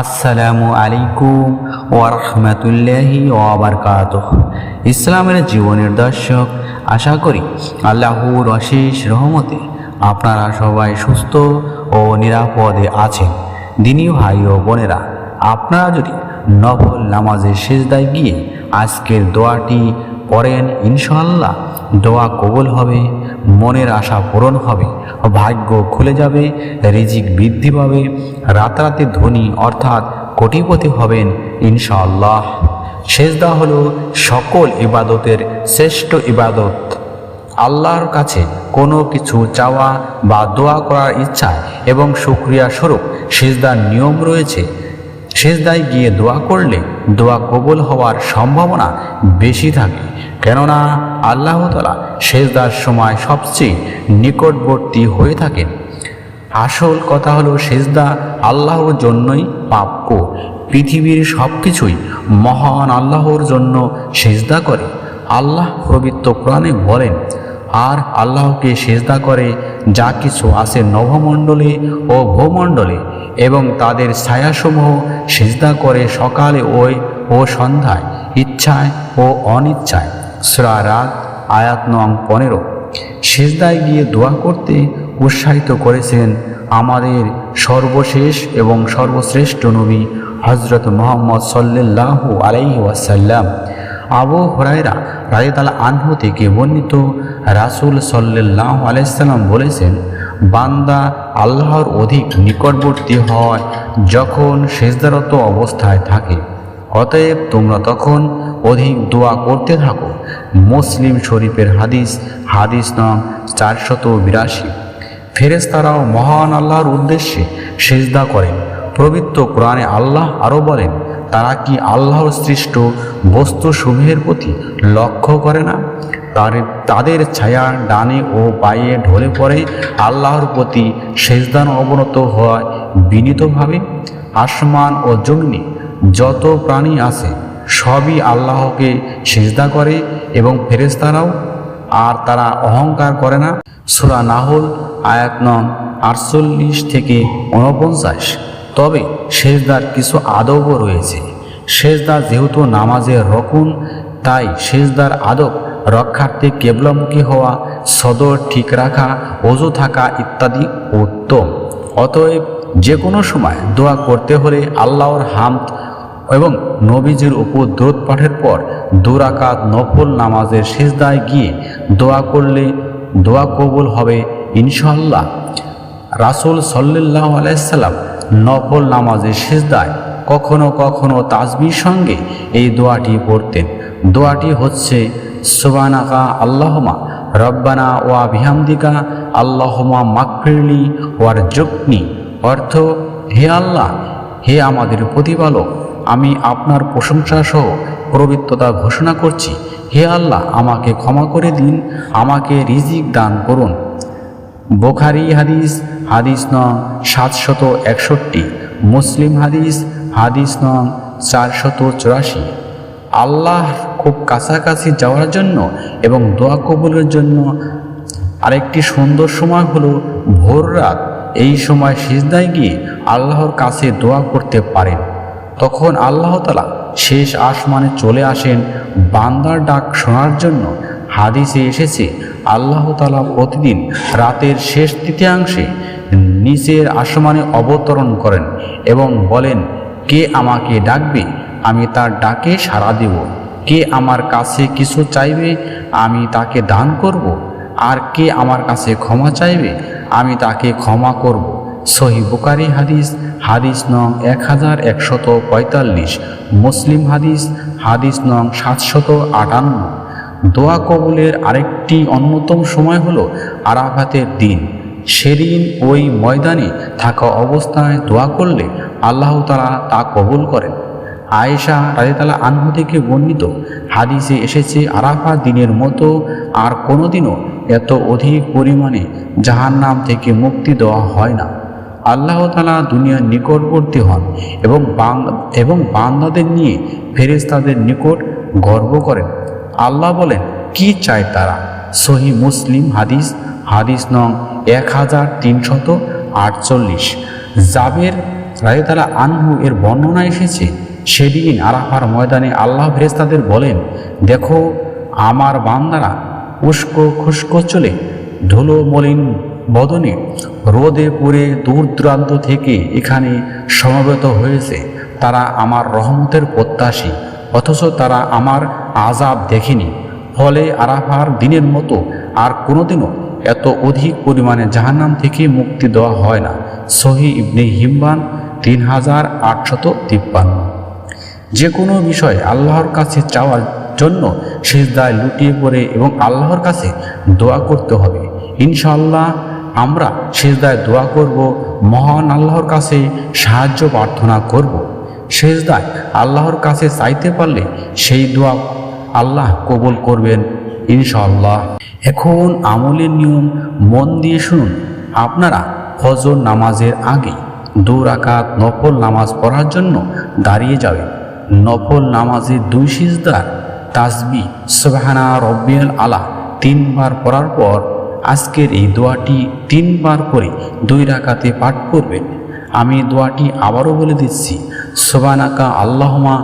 আসসালামু আলাইকুম ওরহমতুল্লাহি ওবরকাত ইসলামের জীবনের দর্শক, আশা করি আল্লাহর অশেষ রহমতে আপনারা সবাই সুস্থ ও নিরাপদে আছেন। দিনী ভাই ও বোনেরা, আপনারা যদি নফল নামাজের শেষদায় গিয়ে আজকের দোয়াটি পড়েন, ইনশাআল্লাহ দোয়া কবুল হবে। মনের আশা পূরণ হবে, ভাগ্য খুলে যাবে, রিজিক বৃদ্ধি পাবে, রাতারাতি ধনী অর্থাৎ কোটিপতি হবেন ইনশাআল্লাহ। সেজদা হলো সকল ইবাদতের শ্রেষ্ঠ ইবাদত। আল্লাহর কাছে কোনো কিছু চাওয়া বা দোয়া করার ইচ্ছা এবং সুক্রিয়া স্বরূপ সেজদার নিয়ম রয়েছে সেজদায় গিয়ে দোয়া করলে দোয়া কবুল হওয়ার সম্ভাবনা বেশি থাকে। কেননা আল্লাহ তালা সেজদার সময় সবচেয়ে নিকটবর্তী হয়ে থাকেন। আসল কথা হলো সেজদা আল্লাহর জন্যই প্রাপ্য পৃথিবীর সব কিছুই মহান আল্লাহর জন্য সেজদা করে। আল্লাহ পবিত্র কোরআনে বলেন আর আল্লাহকে সেজদা করে যা কিছু আছে নভমণ্ডলে ও ভূমণ্ডলে এবং তাদের ছায়াসমূহ সেজদা করে সকালে ওই ও সন্ধ্যায় ইচ্ছায় ও অনিচ্ছায়। সুরা রাত, আয়াত নং পনেরো। সেজদায় গিয়ে দোয়া করতে উৎসাহিত করেছেন আমাদের সর্বশেষ এবং সর্বশ্রেষ্ঠ নবী হজরত মোহাম্মদ সাল্লাহ আলাইহি ওয়াসাল্লাম। আবু হরাইরা রাজিতালা আনহু থেকে বর্ণিত রাসুল সাল্লাহ আলাইসাল্লাম বলেছেন, বান্দা আল্লাহর অধিক নিকটবর্তী হয় যখন সেজদারত অবস্থায় থাকে। অতএব তোমরা তখন অধিক দোয়া করতে থাকো। মুসলিম শরীফের হাদিস হাদিস নং চারশত বিরাশি। ফেরেস্তারাও মহান আল্লাহর উদ্দেশ্যে সেজদা করেন। পবিত্র কোরআনে আল্লাহ আরও বলেন তারা কি আল্লাহর সৃষ্ট বস্তু সমূহের প্রতি লক্ষ্য করে না? তার, তাদের ছায়া ডানে ও পায়ে ঢলে পড়ে আল্লাহর প্রতি সেজদান অবনত হয় বিনীতভাবে। আসমান ও জগ্নি যত প্রাণী আছে, সবই আল্লাহকে সেজদা করে এবং ফেরেস্তারাও আর তারা অহংকার করে না। সুরা নাহল, আয়াত নং আটচল্লিশ থেকে ঊনপঞ্চাশ। তবে সেজদার কিছু আদবও রয়েছে। সেজদা যেহেতু নামাজের রকুন, তাই সেজদার আদব রক্ষার্থে কেবলামুখী হওয়া, সদর ঠিক রাখা, অজু থাকা ইত্যাদি উত্তম। অতএব যে কোনো সময় দোয়া করতে হলে আল্লাহর হামদ এবং নবীজির উপর দোদ পাঠের পর দুরাকাত নফল নামাজের শেষদায় গিয়ে দোয়া করলে দোয়া কবুল হবে ইনশাল্লাহ রাসুল সাল্লাহ আলাইসাল্লাম নফল নামাজের শেষদায় কখনো কখনো তাজবির সঙ্গে এই দোয়াটি পড়তেন। দোয়াটি হচ্ছে সুবানাকা আল্লাহমা রব্বানা ওয়া বিহামদিকা আল্লাহমা মাকফিরলি ওয়ার জুকনি। অর্থ, হে আল্লাহ, হে আমাদের প্রতিপালক, আমি আপনার প্রশংসা সহ পবিত্রতা ঘোষণা করছি। হে আল্লাহ, আমাকে ক্ষমা করে দিন, আমাকে রিজিক দান করুন। বোখারি হাদিস হাদিস নং সাতশত একষট্টি, মুসলিম হাদিস হাদিস নং চারশত চুরাশি। আল্লাহ খুব কাছাকাছি যাওয়ার জন্য এবং দোয়া কবুলের জন্য আরেকটি সুন্দর সময় হলো ভোর রাত। এই সময় সিজদায় গিয়ে আল্লাহর কাছে দোয়া করতে পারেন। তখন আল্লাহ তালা শেষ আসমানে চলে আসেন বান্দার ডাক শোনার জন্য। হাদিসে এসেছে আল্লাহ তালা প্রতিদিন রাতের শেষ তৃতীয়াংশে নিচের আসমানে অবতরণ করেন এবং বলেন, কে আমাকে ডাকবে? আমি তার ডাকে সাড়া দেব। কে আমার কাছে কিছু চাইবে? আমি তাকে দান করব। আর কে আমার কাছে ক্ষমা চাইবে? আমি তাকে ক্ষমা করব। সহি বুকারি হাদিস হাদিস নং এক হাজার একশত পঁয়তাল্লিশ। মুসলিম হাদিস হাদিস নং সাতশত আটান্ন। দোয়া কবুলের আরেকটি অন্যতম সময় হলো আরাফাতের দিন। সেদিন ওই ময়দানে থাকা অবস্থায় দোয়া করলে আল্লাহ তালা তা কবুল করেন। আয়েশা রাজিতালা আনহু থেকে বর্ণিত হাদিসে এসেছে, আরাফা দিনের মতো আর কোনোদিনও এত অধিক পরিমাণে জাহান নাম থেকে মুক্তি দেওয়া হয় না। আল্লাহ তালা দুনিয়ার নিকটবর্তী হন এবং এবং বান্দাদের নিয়ে ফেরেস্তাদের নিকট গর্ব করেন। আল্লাহ বলেন, কি চায় তারা? সহি মুসলিম হাদিস হাদিস নং এক হাজার তিনশত আটচল্লিশ। জাবের রায়তালা আনহু এর বর্ণনা এসেছে, সেদিন আরাফার ময়দানে আল্লাহ ফেরেস্তাদের বলেন, দেখো, আমার বান্দারা উস্কো খুস্কো চলে, ধুলো মলিন বদনে, রোদে পুড়ে দূর দূরান্ত থেকে এখানে সমবেত হয়েছে। তারা আমার রহমতের প্রত্যাশী অথচ তারা আমার আজাব দেখেনি। ফলে আরাফার দিনের মতো আর কোনোদিনও এত অধিক পরিমাণে জাহান্নাম থেকে মুক্তি দেওয়া হয় না। সহি ইবনে হিমবান তিন হাজার আটশত তিপ্পান্ন। যে কোনো বিষয় আল্লাহর কাছে চাওয়ার জন্য সেজদায় লুটিয়ে পড়ে এবং আল্লাহর কাছে দোয়া করতে হবে। ইনশাল্লাহ আমরা সেজদায় দোয়া করব, মহান আল্লাহর কাছে সাহায্য প্রার্থনা করব। সেজদায় আল্লাহর কাছে চাইতে পারলে সেই দোয়া আল্লাহ কবুল করবেন ইনশাল্লাহ এখন আমলের নিয়ম মন দিয়ে শুনুন। আপনারা ফজর নামাজের আগে দু রাকাত নফল নামাজ পড়ার জন্য দাঁড়িয়ে যাবেন। নফল নামাজে দুই সিজদার তাসবি, সুবহানা রব্বিয়াল আলা তিনবার পড়ার পর আজকের এই দোয়াটি তিনবার করে দুই রাকাতে পাঠ করবেন। আমি দোয়াটি আবারও বলে দিচ্ছি। সোবানাকা আল্লাহমা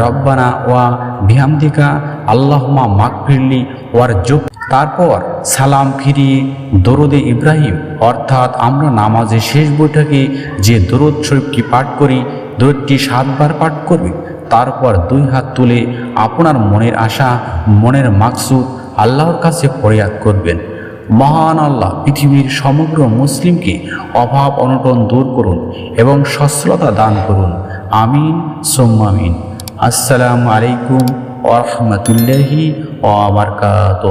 রব্বানা ওয়া বিহামদিকা আল্লাহমা মাকফিরলি ওয়ার যোগ তারপর সালাম ফিরিয়ে দরুদে ইব্রাহিম, অর্থাৎ আমরা নামাজের শেষ বৈঠকে যে দরুদ শরীফটি পাঠ করি, দরুদটি সাতবার পাঠ করবে। তারপর দুই হাত তুলে আপনার মনের আশা, মনের মাকসুদ আল্লাহর কাছে ফরিয়াদ করবেন। মহান আল্লাহ পৃথিবীর সমগ্র মুসলিমকে অভাব অনটন দূর করুন এবং সচ্ছলতা দান করুন। আমিন সোম্মামিন আসসালামু আলাইকুম ওরহমতুল্লাহি ওবরকাত